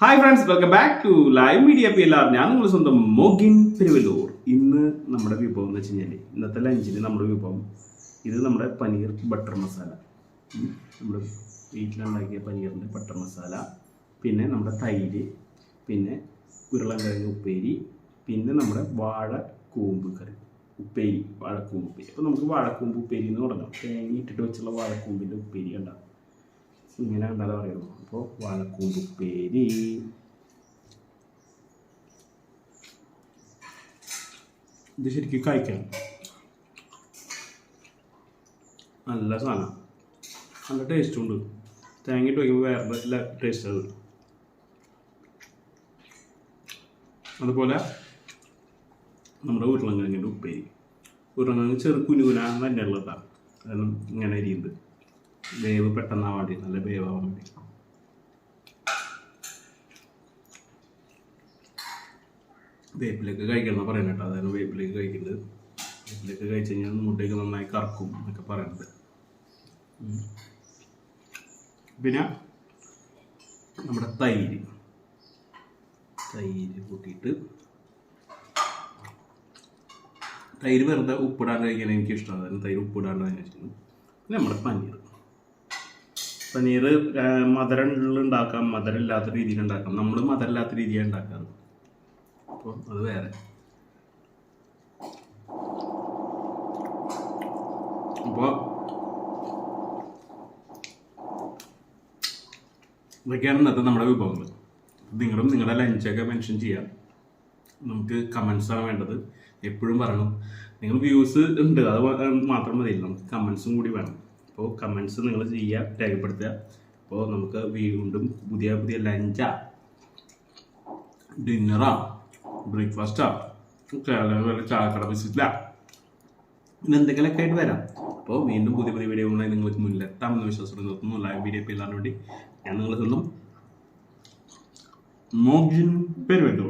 Hi friends welcome back to live media P R ഞാൻ നിങ്ങൾ സ്വന്തം മോഗിൻ പെരുവല്ലൂർ ഇന്ന് നമ്മുടെ വിഭവം എന്ന് വെച്ച് കഴിഞ്ഞാൽ ഇന്നത്തെ ലഞ്ചിന് നമ്മുടെ വിഭവം ഇത് നമ്മുടെ പനീർ ബട്ടർ മസാല. നമ്മുടെ വീട്ടിലുണ്ടാക്കിയ പനീറിന്റെ ബട്ടർ മസാല പിന്നെ നമ്മുടെ തൈര് പിന്നെ ഉരുളൻകിഴങ്ങ് ഉപ്പേരി പിന്നെ നമ്മുടെ വാഴ കൂമ്പ് കറി ഉപ്പേരി വാഴക്കൂമ്പ് ഉപ്പേരി. അപ്പോൾ നമുക്ക് വാഴക്കൂമ്പ് ഉപ്പേരി എന്ന് തുടങ്ങാം. തേങ്ങ ഇട്ടിട്ട് വെച്ചുള്ള വാഴക്കൂമ്പിന്റെ ഉപ്പേരി ഉണ്ടാകും ഇങ്ങനെ കണ്ടാൽ പറയുള്ളൂ അപ്പോൾ വാഴക്കൂമ്പ് ഉപ്പേരി ഇത് ശരിക്കും കഴിക്കാം നല്ല സാധനം. നല്ല ടേസ്റ്റും ഉണ്ട്. തേങ്ങ ഇട്ട് വയ്ക്കുമ്പോൾ വേറെ ടേസ്റ്റ് അത്. അതുപോലെ നമ്മുടെ ഉരുളങ്കിഴങ്ങിന്റെ ഉപ്പേരി. ഉരുളങ്കിഴങ്ങ് ചെറു കുനുകുന തന്നെയുള്ള കേട്ടോ ഇങ്ങനെ അരിയുന്നത് വേവ് പെട്ടെന്നാവാൻ വേണ്ടി നല്ല വേവാൻ വേണ്ടി. വേപ്പിലേക്ക് കഴിക്കണം പറയുന്നത് കേട്ടോ. അതാണ് വേപ്പിലേക്ക് കഴിക്കുന്നത്. വേപ്പിലേക്ക് കഴിച്ചു കഴിഞ്ഞാൽ മുട്ടയ്ക്ക് നന്നായി കറക്കും എന്നൊക്കെ പറയുന്നത് ഉം. പിന്നെ നമ്മുടെ തൈര്. തൈര് കൂട്ടിയിട്ട് തൈര് വെറുതെ ഉപ്പിടാണ്ട് കഴിക്കാൻ എനിക്കിഷ്ടമാണ് തൈര് ഉപ്പിടാണ്ട് കഴിച്ചിട്ടുണ്ട് പിന്നെ നമ്മുടെ പനീർ. പനീർ മധുരമുള്ള ഉണ്ടാക്കാം മധുരമില്ലാത്ത രീതിയിൽ ഉണ്ടാക്കാം. നമ്മൾ മധുരമില്ലാത്ത രീതിയാണ് ഉണ്ടാക്കാറ്. അപ്പോൾ അത് വേറെ. അപ്പോൾ ഇതൊക്കെയാണ് ഇന്നത്തെ നമ്മുടെ വിഭവങ്ങൾ നിങ്ങളും നിങ്ങളുടെ ലഞ്ചൊക്കെ മെൻഷൻ ചെയ്യാം. നമുക്ക് കമൻസാണ് വേണ്ടത്. എപ്പോഴും പറയണം. നിങ്ങൾ വ്യൂസ് ഉണ്ട്. അത് മാത്രം മതിയില്ല. നമുക്ക് കമൻസും കൂടി വേണം. അപ്പോൾ കമൻസ് നിങ്ങൾ ചെയ്യുക രേഖപ്പെടുത്തുക. അപ്പോൾ നമുക്ക് വീണ്ടും പുതിയ പുതിയ ലഞ്ചാ ഡിന്നറാ ബ്രേക്ക്ഫാസ്റ്റാ ഒക്കെ ചാക്കട വിസിറ്റില്ല പിന്നെ എന്തെങ്കിലുമൊക്കെ ആയിട്ട് വരാം. അപ്പോൾ വീണ്ടും പുതിയ പുതിയ വീഡിയോകളായി നിങ്ങൾക്ക് മുന്നിലെത്താമെന്ന് വിശ്വാസം നിർത്തുന്നു ലൈവ് വീഡിയോ എല്ലാവരും വേണ്ടി ഞാൻ നിങ്ങളെ സ്വന്തം മോഗിൻ പെരുവല്ലോ